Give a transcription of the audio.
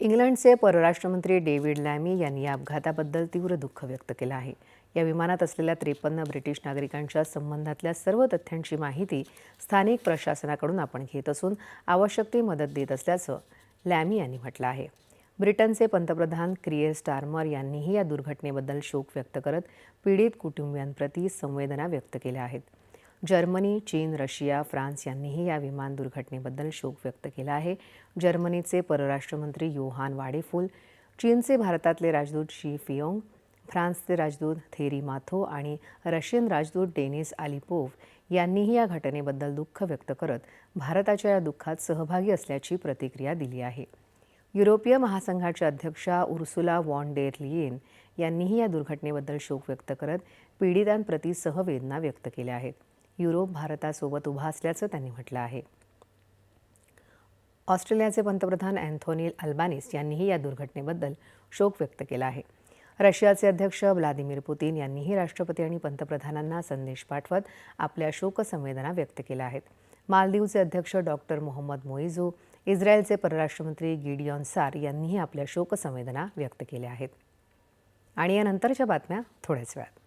इंग्लंडचे परराष्ट्रमंत्री डेव्हिड लॅमी यांनी या अपघाताबद्दल तीव्र दुःख व्यक्त केलं आहे. या विमानात असलेल्या त्रेपन्न ब्रिटिश नागरिकांच्या संबंधातल्या सर्व तथ्यांची माहिती स्थानिक प्रशासनाकडून आपण घेत असून आवश्यक ती मदत देत असल्याचं लॅमी यांनी म्हटलं आहे. ब्रिटनचे पंतप्रधान क्रिएर स्टारमर यांनीही या दुर्घटनेबद्दल शोक व्यक्त करत पीडित कुटुंबियांप्रती संवेदना व्यक्त केल्या आहेत. जर्मनी चीन रशिया फ्रान्स यांनीही या विमान दुर्घटनेबद्दल शोक व्यक्त केला आहे. जर्मनीचे परराष्ट्रमंत्री योहान वाडेफुल चीनचे भारतातले राजदूत शी फियोंग फ्रान्सचे राजदूत थेरी माथो आणि रशियन राजदूत डेनिस आलिपोव्ह यांनीही या घटनेबद्दल दुःख व्यक्त करत भारताच्या या दुःखात सहभागी असल्याची प्रतिक्रिया दिली आहे. युरोपीय महासंघाच्या अध्यक्षा उर्सुला वॉन डेर लियेन यांनीही या दुर्घटनेबद्दल शोक व्यक्त करत पीडितांप्रती सहवेदना व्यक्त केल्या आहेत. युरोप भारतासोबत उभा असल्याचं त्यांनी म्हटलं आहे. ऑस्ट्रेलियाचे पंतप्रधान अँथोनी अल्बानिस यांनीही या दुर्घटनेबद्दल शोक व्यक्त केला आहे. रशियाचे अध्यक्ष व्लादिमीर पुतीन यांनीही राष्ट्रपती आणि पंतप्रधानांना संदेश पाठवत आपल्या शोकसंवेदना व्यक्त केल्या आहेत. मालदीवचे अध्यक्ष डॉक्टर मोहम्मद मोईजू इस्रायलचे परराष्ट्रमंत्री गिडियॉन सार यांनीही आपल्या शोकसंवेदना व्यक्त केल्या आहेत. आणि यानंतरच्या बातम्या थोड्याच वेळात.